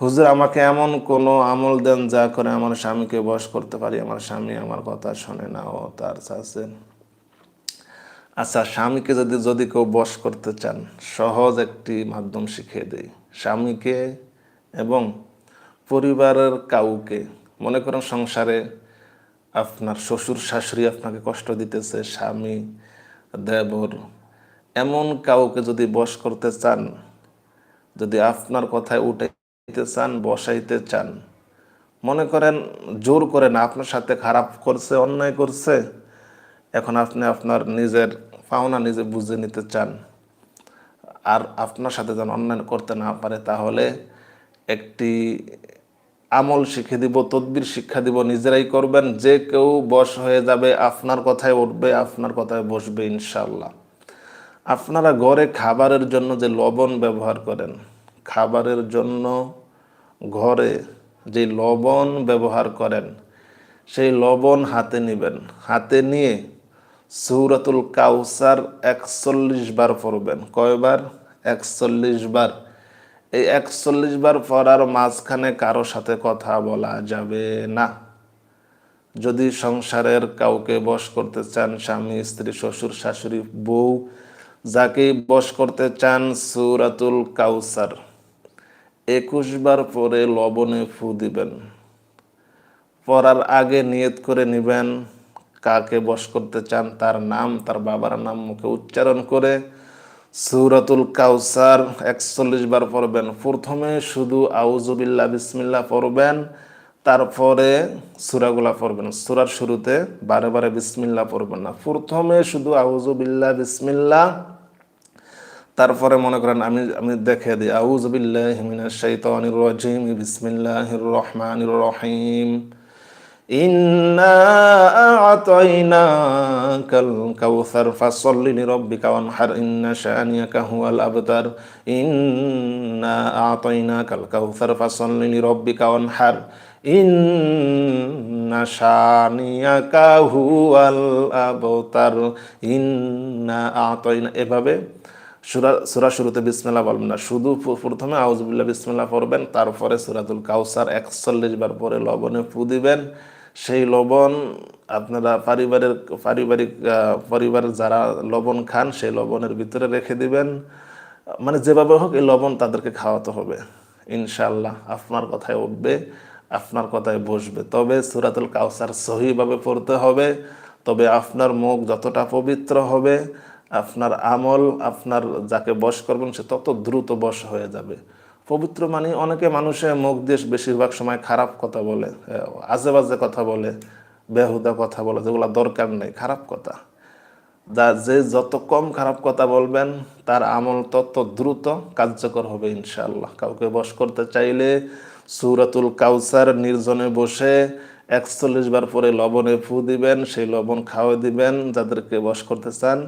হুজুর, আমাকে এমন কোনো আমল দেন যা করে আমার স্বামীকে বশ করতে পারি। আমার স্বামী আমার কথা শোনে না, ও তার আছে আচ্ছা স্বামীকে যদি যদি কেউ বশ করতে চান, সহজ একটি মাধ্যম শিখিয়ে দেই। স্বামীকে এবং পরিবারের কাউকে। মনে করেন সংসারে আপনার শ্বশুর শাশুড়ি আপনাকে কষ্ট দিতেছে, স্বামী, দেবর, এমন কাউকে যদি বস করতে চান যদি আপনার কথায় উঠাইতে চান, বসাইতে চান, মনে করেন জোর করে না, আপনার সাথে খারাপ করছে, অন্যায় করছে, এখন আপনি আপনার নিজের পাওনা নিজে বুঝে নিতে চান, আর আপনার সাথে যেন অন্যায় করতে না পারে, তাহলে একটি আমল শিখে দিব, তদবির শিক্ষা দিব, নিজেরাই করবেন, যে কেউ বশ হয়ে যাবে, আপনার কথায় উঠবে, আপনার কথায় বসবে ইনশাল্লাহ আপনারা ঘরে খাবারের জন্য যে লবণ ব্যবহার করেন, খাবারের জন্য ঘরে যে লবণ ব্যবহার করেন, সেই লবণ হাতে নেবেন। হাতে নিয়ে সৌরাতুল কাউসার একচল্লিশ বার পড়বেন। কয়বার? একচল্লিশ বার। এই একচল্লিশ বার পড়ার মাঝখানে কারও সাথে কথা বলা যাবে না। যদি সংসারের কাউকে বশ করতে চান, স্বামী, স্ত্রী, শ্বশুর, শাশুড়ি, বউ যাকে বশ করতে চান সুরাতুল কাউসার, একুশ বার পরে লবণে ফু দিবেন। পড়ার আগে নিয়ত করে নিবেন কাকে বশ করতে চান, তার নাম, তার বাবার নাম মুখে উচ্চারণ করে সুরাতুল কাউসার একচল্লিশ বার পড়বেন। প্রথমে শুধু আউজুবিল্লা বিসমিল্লা পড়বেন, তারপরে সুরাগুলা পড়বেন। সুরার শুরুতে বারে বারে বিসমিল্লা পড়বেন না। প্রথমে শুধু আউজুবিল্লা বিসমিল্লা তারপরে মনে করেন আমি আমি দেখে দিই আউজবিল্লাহিমিনাশাইতানির বিসমিল্লাহির রহমানির রহিম, ইন্না আতাইনাকাল কাউসার, ফাসাল্লি লিরাব্বিকা ওয়ানহার, ইন্না শানিয়াকা হুয়াল আবতার, ইন্না আতাইনাকাল কাউসার, ফাসাল্লি লিরাব্বিকা ওয়ানহার, ইন্না শানিয়াকা হুয়াল আবতার, ইন্না আতাইনা এভাবে সুরা সুরা শুরুতে বিসমেলা বলবেন না। শুধু প্রথমে আউজুবিল্লাহ বিসমেলা পড়বেন, তারপরে সুরাতুল কাউসার একচল্লিশ বার পরে লবণে ফু দিবেন। সেই লবণ আপনারা পারিবারের পারিবারিক পরিবারের যারা লবণ খান, সেই লবণের ভিতরে রেখে দিবেন। মানে যেভাবে হোক এই লবণ তাদেরকে খাওয়াতে হবে। ইনশাল্লাহ আপনার কথায় উঠবে, আপনার কথায় বসবে। তবে সুরাতুল কাউসার সহিভাবে পড়তে হবে, তবে আপনার মুখ যতটা পবিত্র হবে আপনার আমল, আপনার যাকে বশ করবেন, সে তত দ্রুত বশ হয়ে যাবে। পবিত্র মানে অনেকে মানুষে মুখ দিয়ে বেশিরভাগ সময় খারাপ কথা বলে আজে বাজে কথা বলে, বেহুদা কথা বলে, যেগুলো দরকার নেই, খারাপ কথা। যা, যে যত কম খারাপ কথা বলবেন, তার আমল তত দ্রুত কার্যকর হবে ইনশাল্লাহ কাউকে বশ করতে চাইলে সুরাতুল কাউসার নির্জনে বসে একচল্লিশ বার পরে লবণে ফু দিবেন, সেই লবণ খাওয়া দিবেন, যাদেরকে বশ করতে চান